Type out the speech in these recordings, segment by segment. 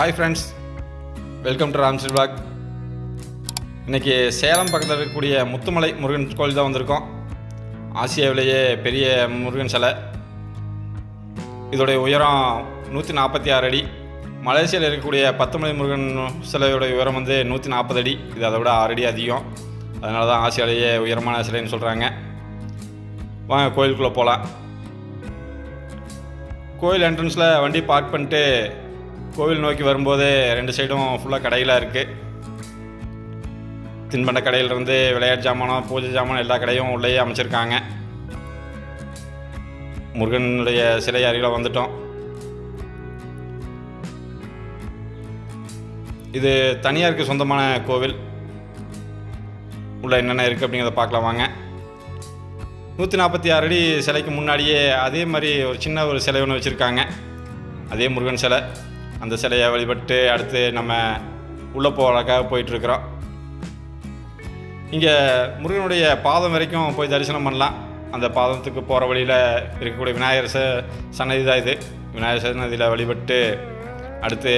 Hi friends welcome to Ram blog இன்றைக்கி சேலம் பக்கத்தில் இருக்கக்கூடிய முத்துமலை முருகன் கோயில் தான் வந்திருக்கோம். ஆசியாவிலேயே பெரிய முருகன் சிலை. இதோடைய உயரம் நூற்றி நாற்பத்தி ஆறு அடி. மலேசியாவில் இருக்கக்கூடிய பத்துமலை முருகன் சிலையுடைய உயரம் வந்து நூற்றி நாற்பது அடி. இது அதை விட ஆறு அடி அதிகம். அதனால தான் ஆசியாவிலேயே உயரமான சிலைன்னு சொல்கிறாங்க வாங்க கோயிலுக்குள்ளே போகலாம் கோயில் என்ட்ரன்ஸில் வண்டி பார்க் பண்ணிட்டு கோவில் நோக்கி வரும்போது ரெண்டு சைடும் ஃபுல்லாக கடைகளாக இருக்குது தின்பண்ட கடையிலிருந்து விளையாட்டு ஜாமானம் பூஜை ஜாமான் எல்லா கடையும் உள்ளேயே அமைச்சிருக்காங்க. முருகனுடைய சிலை அருகில் வந்துட்டோம். இது தனியாருக்கு சொந்தமான கோவில். உள்ள என்னென்ன இருக்குது அப்படிங்கிறத பார்க்கலாம் வாங்க. நூற்றி நாற்பத்தி ஆறு அடி சிலைக்கு முன்னாடியே அதே மாதிரி ஒரு சின்ன ஒரு சிலை ஒன்று வச்சுருக்காங்க. அதே முருகன் சிலை. அந்த சிலையை வழிபட்டு அடுத்து நம்ம உள்ளே போகிறக்காக போயிட்டுருக்குறோம். இங்கே முருகனுடைய பாதம் வரைக்கும் போய் தரிசனம் பண்ணலாம். அந்த பாதத்துக்கு போகிற வழியில் இருக்கக்கூடிய விநாயகர் ச சன்னதி தான் இது. விநாயகர் சன்னதியில் வழிபட்டு அடுத்து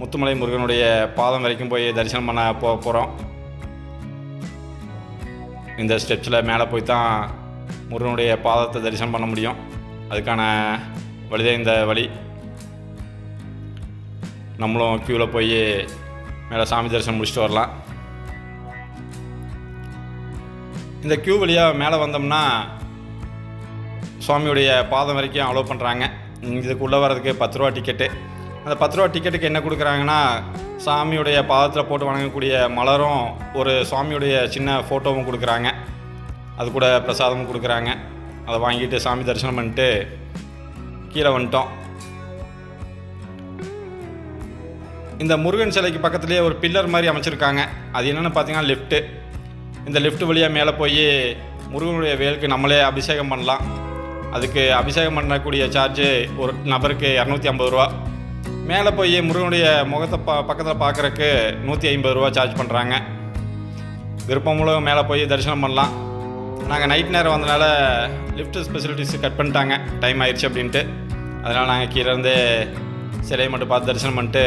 முத்துமலை முருகனுடைய பாதம் வரைக்கும் போய் தரிசனம் பண்ண போக போகிறோம் இந்த ஸ்டெப்ஸில் மேலே போய் தான் முருகனுடைய பாதத்தை தரிசனம் பண்ண முடியும். அதுக்கான வழிதான் இந்த வழி. நம்மளும் க்யூவில் போய் மேலே சாமி தரிசனம் முடிச்சுட்டு வரலாம். இந்த க்யூ வழியாக மேலே வந்தோம்னா சுவாமியுடைய பாதம் வரைக்கும் அலோவ் பண்ணுறாங்க இதுக்குள்ளே வர்றதுக்கு பத்து ரூபா டிக்கெட்டு அந்த பத்து ரூபா டிக்கெட்டுக்கு என்ன கொடுக்குறாங்கன்னா சாமியுடைய பாதத்தில் போட்டு வணங்கக்கூடிய மலரும் ஒரு சுவாமியுடைய சின்ன ஃபோட்டோவும் கொடுக்குறாங்க. அது கூட பிரசாதமும் கொடுக்குறாங்க. அதை வாங்கிட்டு சாமி தரிசனம் பண்ணிட்டு கீழே வந்துட்டோம். இந்த முருகன் சிலைக்கு பக்கத்துலேயே ஒரு பில்லர் மாதிரி அமைச்சிருக்காங்க. அது என்னென்னு பார்த்தீங்கன்னா லிஃப்ட்டு இந்த லிஃப்ட் வழியாக மேலே போய் முருகனுடைய வேலுக்கு நம்மளே அபிஷேகம் பண்ணலாம். அதுக்கு அபிஷேகம் பண்ணக்கூடிய சார்ஜு ஒரு நபருக்கு இரநூத்தி ஐம்பது ரூபா. மேலே போய் முருகனுடைய முகத்தை பா பக்கத்தில் பார்க்குறக்கு நூற்றி ஐம்பது ரூபா சார்ஜ் பண்ணுறாங்க விருப்பமுள்ள மேலே போய் தரிசனம் பண்ணலாம். நாங்கள் நைட் நேரம் வந்தனால லிஃப்ட் ஸ்பெசிலிட்டிஸ் கட் பண்ணிட்டாங்க. டைம் ஆயிடுச்சு அப்படின்ட்டு. அதனால் நாங்கள் கீழே இருந்து சிலையை மட்டும் பார்த்து தரிசனம் பண்ணிட்டு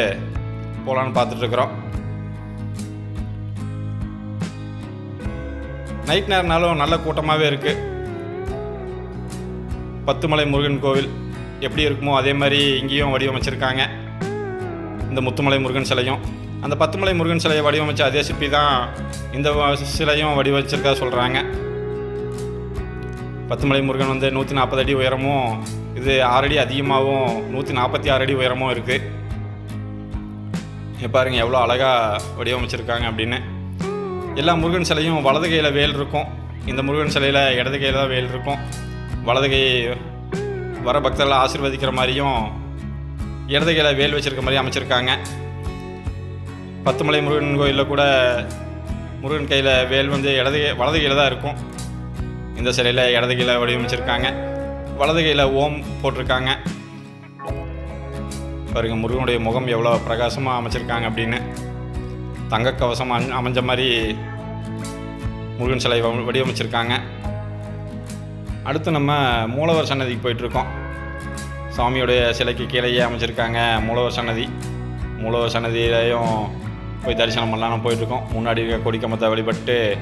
போகலான்னு பார்த்துட்ருக்குறோம். நைட் நேரம்னாலும் நல்ல கூட்டமாகவே இருக்குது பத்துமலை முருகன் கோவில் எப்படி இருக்குமோ அதே மாதிரி இங்கேயும் வடிவமைச்சிருக்காங்க. இந்த முத்துமலை முருகன் சிலையும். அந்த பத்துமலை முருகன் சிலையை வடிவமைச்ச அதே சிப்பி தான் இந்த சிலையும் வடிவமைச்சிருக்கா சொல்கிறாங்க பத்துமலை முருகன் வந்து நூற்றி நாற்பது அடி உயரமும் இது ஆறு அடி அதிகமாகவும் நூற்றி நாற்பத்தி ஆறு அடி உயரமும் இருக்குது பாருங்கள் பாருங்க எவ்வளோ அழகாக வடிவமைச்சிருக்காங்க அப்படின்னு. எல்லா முருகன் சிலையும் வலது கையில் வேல் இருக்கும். இந்த முருகன் சிலையில் இடது கையில் தான் வேல் இருக்கும். வலது கை வர பக்தர்களை ஆசிர்வதிக்கிற மாதிரியும் இடது கையில் வேல் வச்சிருக்க மாதிரி அமைச்சிருக்காங்க. பத்துமலை முருகன் கோயிலில் கூட முருகன் கையில் வேல் வந்து இடது வலது கையில் தான் இருக்கும். இந்த சிலையில் இடது கையில் வடிவமைச்சிருக்காங்க. வலது கையில் ஓம் போட்டிருக்காங்க. பாருங்க முருகனுடைய முகம் எவ்வளோ பிரகாசமாக அமைச்சிருக்காங்க அப்படின்னு. தங்க கவசம் அமைஞ்ச மாதிரி முருகன் சிலை வ- வடிவமைச்சிருக்காங்க. அடுத்து நம்ம மூலவர் சன்னதிக்கு போயிட்டுருக்கோம். சாமியோடைய சிலைக்கு கீழேயே அமைச்சிருக்காங்க மூலவர் சன்னதி. மூலவர் சன்னதியிலையும் போய் தரிசனம் பண்ணலாம் போயிட்டுருக்கோம். முன்னாடி இருக்க கொடிக்கம்பத்தை வழிபட்டு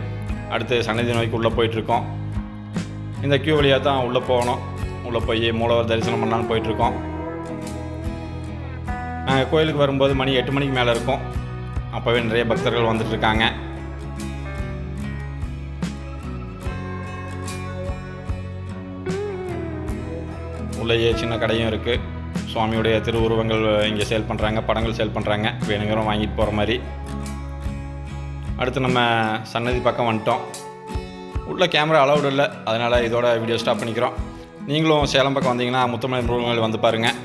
அடுத்து சன்னதி நோய்க்கு உள்ளே போயிட்டுருக்கோம். இந்த கியூ வழியாக தான் உள்ளே போகணும். உள்ளே போய் மூலவர் தரிசனம் பண்ணலான்னு போயிட்டுருக்கோம். கோயிலுக்கு வரும்போது மணி எட்டு மணிக்கு மேலே இருக்கும். அப்போவே நிறைய பக்தர்கள் வந்துட்டு இருக்காங்க உள்ளேயே சின்ன கடையும் இருக்குது சுவாமியுடைய திருவுருவங்கள் இங்கே சேல் பண்ணுறாங்க படங்கள் சேல் பண்ணுறாங்க வேணுங்கிறோம் வாங்கிட்டு போகிற மாதிரி. அடுத்து நம்ம சன்னதி பக்கம் வந்துட்டோம். உள்ள கேமரா அலௌடு இல்லை. அதனால் இதோட வீடியோ ஸ்டாப் பண்ணிக்கிறோம். நீங்களும் சேலம் பக்கம் வந்தீங்கன்னா முத்தமிழ் முருகங்கள் வந்து பாருங்கள்